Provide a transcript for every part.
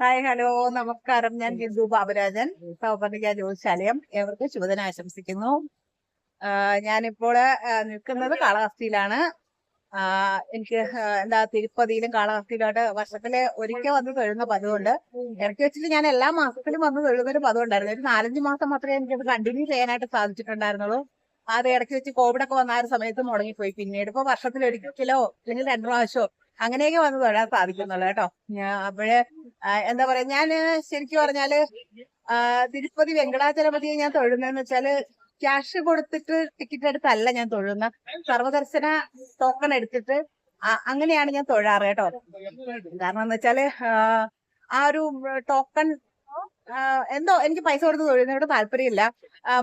Hi hello നമസ്കാരം. ഞാൻ ബിന്ദു ബാബുരാജൻ. സൗപർണിക ജ്യോതിശാലയം ഏവർക്ക് ശുഭദിനം ആശംസിക്കുന്നു. ഞാനിപ്പോൾ നിൽക്കുന്നത് കാളഹസ്തിയിലാണ്. എനിക്ക് എന്താ തിരുപ്പതിയിലും കാളഹസ്തിയിലോട്ട് വർഷത്തിൽ ഒരിക്കൽ വന്ന് തൊഴുന്ന പതിവുണ്ട്. ഇടയ്ക്ക് വെച്ചിട്ട് ഞാൻ എല്ലാ മാസത്തിലും വന്ന് തൊഴുന്ന ഒരു പതിവുണ്ടായിരുന്നു. ഒരു നാലഞ്ച് മാസം മാത്രമേ എനിക്കത് കണ്ടിന്യൂ ചെയ്യാനായിട്ട് സാധിച്ചിട്ടുണ്ടായിരുന്നുള്ളൂ. അത് ഇടയ്ക്ക് വെച്ച് കോവിഡൊക്കെ വന്ന ആ ഒരു സമയത്ത് മുടങ്ങിപ്പോയി. പിന്നീട് ഇപ്പൊ വർഷത്തിൽ ഒരിക്കലോ അല്ലെങ്കിൽ രണ്ടു പ്രാവശ്യമോ അങ്ങനെയൊക്കെ വന്ന് തൊഴാൻ സാധിക്കുന്നുള്ളൂ കേട്ടോ. അപ്പോഴേ എന്താ പറയാ ഞാൻ ശരിക്കും പറഞ്ഞാൽ തിരുപ്പതി വെങ്കടാചലപതിയെ ഞാൻ തൊഴുന്നതെന്ന് വെച്ചാൽ ക്യാഷ് കൊടുത്തിട്ട് ടിക്കറ്റ് എടുത്തല്ല ഞാൻ തൊഴുന്ന. സർവദർശന ടോക്കൺ എടുത്തിട്ട് അങ്ങനെയാണ് ഞാൻ തൊഴാറ് കേട്ടോ. കാരണം എന്ന് വെച്ചാൽ ആ, ഒരു ടോക്കൺ എന്തോ എനിക്ക് പൈസ കൊടുത്ത് തൊഴുന്നതിനോട് താല്പര്യമില്ല.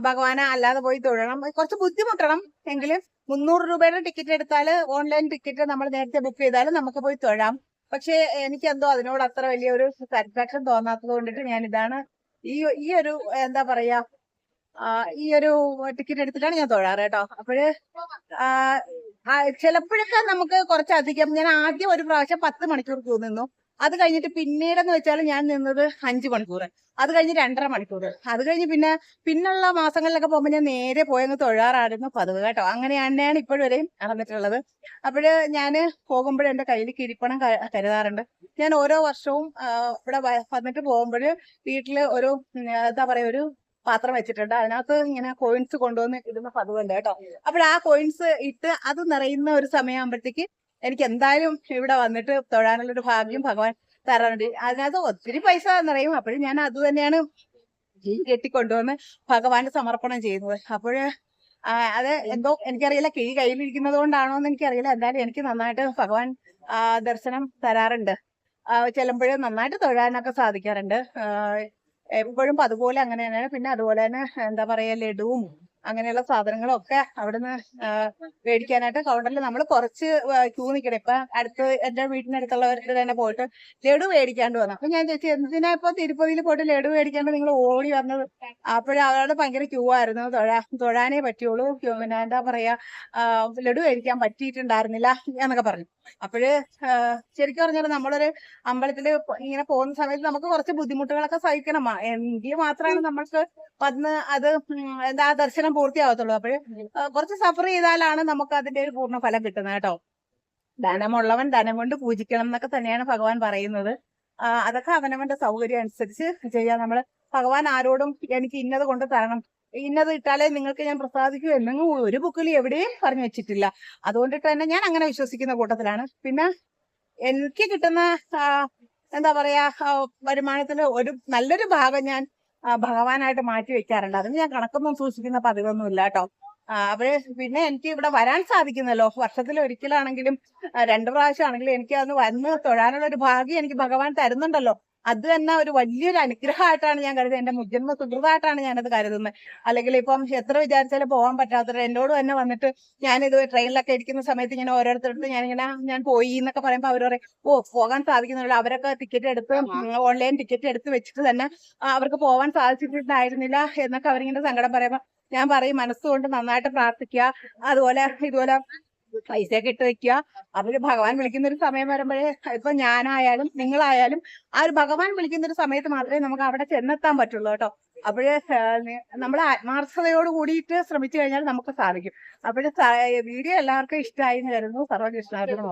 ഭഗവാനെ അല്ലാതെ പോയി തൊഴണം. കുറച്ച് ബുദ്ധിമുട്ടണം എങ്കിലും മുന്നൂറ് രൂപയുടെ ടിക്കറ്റ് എടുത്താൽ ഓൺലൈൻ ടിക്കറ്റ് നമ്മൾ നേരത്തെ ബുക്ക് ചെയ്താൽ നമുക്ക് പോയി തൊഴാം. പക്ഷേ എനിക്ക് എന്തോ അതിനോട് അത്ര വലിയ ഒരു സാറ്റിസ്ഫാക്ഷൻ തോന്നാത്തത് കൊണ്ടിട്ട് ഞാൻ ഇതാണ് ഈ ഈ ഒരു എന്താ പറയാ ഈ ഒരു ടിക്കറ്റ് എടുത്തിട്ടാണ് ഞാൻ തൊഴാറ് കേട്ടോ. അപ്പോഴ് ചിലപ്പോഴൊക്കെ നമുക്ക് കുറച്ചധികം ഞാൻ ആദ്യം ഒരു പ്രാവശ്യം പത്ത് മണിക്കൂർ ക്യൂ നിന്നു. അത് കഴിഞ്ഞിട്ട് പിന്നീടെന്ന് വെച്ചാൽ ഞാൻ നിന്നത് അഞ്ച് മണിക്കൂർ. അത് കഴിഞ്ഞ് രണ്ടര മണിക്കൂർ. അത് കഴിഞ്ഞ് പിന്നെ പിന്നുള്ള മാസങ്ങളിലൊക്കെ പോകുമ്പോൾ ഞാൻ നേരെ പോയങ്ങ് തൊഴാറായിരുന്നു പതിവ് കേട്ടോ. അങ്ങനെ തന്നെയാണ് വരെയും നടന്നിട്ടുള്ളത്. അപ്പോഴ് ഞാൻ പോകുമ്പോൾ എന്റെ കയ്യിൽ കിരിപ്പണം കരുതാറുണ്ട്. ഞാൻ ഓരോ വർഷവും ഇവിടെ വന്നിട്ട് പോകുമ്പോൾ വീട്ടിൽ ഒരു എന്താ പറയുക ഒരു പാത്രം വെച്ചിട്ടുണ്ട്. അതിനകത്ത് ഇങ്ങനെ കോയിൻസ് കൊണ്ടുവന്ന് ഇടുന്ന പതിവുണ്ട് കേട്ടോ. അപ്പോൾ ആ കോയിൻസ് ഇട്ട് അത് നിറയുന്ന ഒരു സമയമാകുമ്പോഴത്തേക്ക് എനിക്ക് എന്തായാലും ഇവിടെ വന്നിട്ട് തൊഴാനുള്ളൊരു ഭാഗ്യം ഭഗവാൻ തരാനുണ്ട് അതിനകത്ത് ഒത്തിരി പൈസ നിറയും. അപ്പോഴും ഞാൻ അത് തന്നെയാണ് കെട്ടിക്കൊണ്ടുവന്ന് ഭഗവാന് സമർപ്പണം ചെയ്യുന്നത്. അപ്പോഴ് അത് എന്തോ എനിക്കറിയില്ല. കിഴി കയ്യിലിരിക്കുന്നത് കൊണ്ടാണോ എന്ന് എനിക്കറിയില്ല. എന്തായാലും എനിക്ക് നന്നായിട്ട് ഭഗവാൻ ദർശനം തരാറുണ്ട്. ചിലപ്പോഴും നന്നായിട്ട് തൊഴാനൊക്കെ സാധിക്കാറുണ്ട്. എപ്പോഴും അതുപോലെ അങ്ങനെ തന്നെയാണ്. പിന്നെ അതുപോലെ തന്നെ എന്താ പറയാ ലഡുവും അങ്ങനെയുള്ള സാധനങ്ങളൊക്കെ അവിടുന്ന് മേടിക്കാനായിട്ട് കൗണ്ടറിൽ നമ്മൾ കുറച്ച് ക്യൂ നിൽക്കണം ഇപ്പൊ അടുത്ത് എന്റെ വീട്ടിനടുത്തുള്ളവരുടെ തന്നെ പോയിട്ട് ലഡു മേടിക്കാണ്ട് വന്നു. അപ്പൊ ഞാൻ ചേച്ചി എന്തിനാ ഇപ്പൊ തിരുപ്പതിയിൽ പോയിട്ട് ലഡു മേടിക്കാണ്ട് നിങ്ങൾ ഓടി വന്നത്? അപ്പോഴും അവിടെ ഭയങ്കര ക്യൂ ആയിരുന്നു. തൊഴാ തൊഴാനേ പറ്റുള്ളൂ പിന്നെ എന്താ പറയാ ലഡു മേടിക്കാൻ പറ്റിയിട്ടുണ്ടായിരുന്നില്ല എന്നൊക്കെ പറഞ്ഞു. അപ്പോഴ് ശരിക്കും പറഞ്ഞാൽ നമ്മളൊരു അമ്പലത്തിൽ പോ- ഇങ്ങനെ പോകുന്ന സമയത്ത് നമുക്ക് കുറച്ച് ബുദ്ധിമുട്ടുകളൊക്കെ സഹിക്കണം. എങ്കിൽ മാത്രമാണ് നമ്മൾക്ക് വന്ന് അത് എന്താ ദർശനം പൂർത്തിയാവത്തുള്ളൂ. അപ്പോഴ് കുറച്ച് സഫർ ചെയ്താലാണ് നമുക്ക് അതിന്റെ ഒരു പൂർണ ഫലം കിട്ടുന്നത് കേട്ടോ. ധനമുള്ളവൻ ധനം കൊണ്ട് പൂജിക്കണം എന്നൊക്കെ തന്നെയാണ് ഭഗവാൻ പറയുന്നത്. അതൊക്കെ അവനവന്റെ സൗകര്യം അനുസരിച്ച് ചെയ്യാം. നമ്മൾ ഭഗവാൻ ആരോടും എനിക്ക് ഇന്നത് കൊണ്ട് തരണം. ഇന്നത് ഇട്ടാലേ നിങ്ങൾക്ക് ഞാൻ പ്രസാദിക്കൂ എന്നെങ്കിൽ ഒരു ബുക്കിൽ എവിടെയും പറഞ്ഞു വെച്ചിട്ടില്ല. അതുകൊണ്ടിട്ട് തന്നെ ഞാൻ അങ്ങനെ വിശ്വസിക്കുന്ന കൂട്ടത്തിലാണ്. പിന്നെ എനിക്ക് കിട്ടുന്ന എന്താ പറയാ വരുമാനത്തിൽ ഒരു നല്ലൊരു ഭാഗം ഞാൻ ഭഗവാനായിട്ട് മാറ്റി വെക്കാറുണ്ട്. അതിന് ഞാൻ കണക്കൊന്നും സൂക്ഷിക്കുന്ന പതിവൊന്നും ഇല്ല കേട്ടോ. അവർ പിന്നെ എനിക്ക് ഇവിടെ വരാൻ സാധിക്കുന്നല്ലോ. വർഷത്തിൽ ഒരിക്കലാണെങ്കിലും രണ്ടു രണ്ട് പ്രാവശ്യം ആണെങ്കിലും എനിക്ക് അന്ന് വന്ന് തൊഴാനുള്ള ഒരു ഭാഗ്യം എനിക്ക് ഭഗവാൻ തരുന്നുണ്ടല്ലോ. അത് തന്നെ ഒരു വലിയൊരു അനുഗ്രഹമായിട്ടാണ് ഞാൻ കരുതുന്നത്. എന്റെ മുജന്മ സുഹൃതായിട്ടാണ് ഞാനത് കരുതുന്നത്. അല്ലെങ്കിൽ ഇപ്പം എത്ര വിചാരിച്ചാലും പോകാൻ പറ്റാത്തവർ എന്നോട് തന്നെ വന്നിട്ട് ഞാനിത് ട്രെയിനിലൊക്കെ ഇരിക്കുന്ന സമയത്ത് ഇങ്ങനെ ഓരോരുത്തരുടെ ഞാനിങ്ങനെ ഞാൻ പോയി എന്നൊക്കെ പറയുമ്പോൾ അവർ പറയും ഓ പോകാൻ സാധിക്കുന്നില്ല. അവരൊക്കെ ടിക്കറ്റ് എടുത്ത് ഓൺലൈൻ ടിക്കറ്റ് എടുത്ത് വെച്ചിട്ട് തന്നെ അവർക്ക് പോകാൻ സാധിച്ചിട്ടുണ്ടായിരുന്നില്ല എന്നൊക്കെ അവരിങ്ങനെ സങ്കടം പറയുമ്പോൾ ഞാൻ പറയും മനസ്സുകൊണ്ട് നന്നായിട്ട് പ്രാർത്ഥിക്കുക. അതുപോലെ ഇതുപോലെ പൈസയൊക്കെ ഇട്ട് വെക്കുക. അവർ ഭഗവാൻ വിളിക്കുന്ന ഒരു സമയം വരുമ്പോഴേ ഇപ്പൊ ഞാനായാലും നിങ്ങളായാലും ആ ഒരു ഭഗവാൻ വിളിക്കുന്ന ഒരു സമയത്ത് മാത്രമേ നമുക്ക് അവിടെ ചെന്നെത്താൻ പറ്റുള്ളൂ കേട്ടോ. അപ്പോഴേ നമ്മൾ ആത്മാർത്ഥതയോട് കൂടിയിട്ട് ശ്രമിച്ചു കഴിഞ്ഞാൽ നമുക്ക് സാധിക്കും. അപ്പോഴേ വീഡിയോ എല്ലാവർക്കും ഇഷ്ടമായി എന്ന് കരുതുന്നു. സർവകൃഷ്ണാർക്കും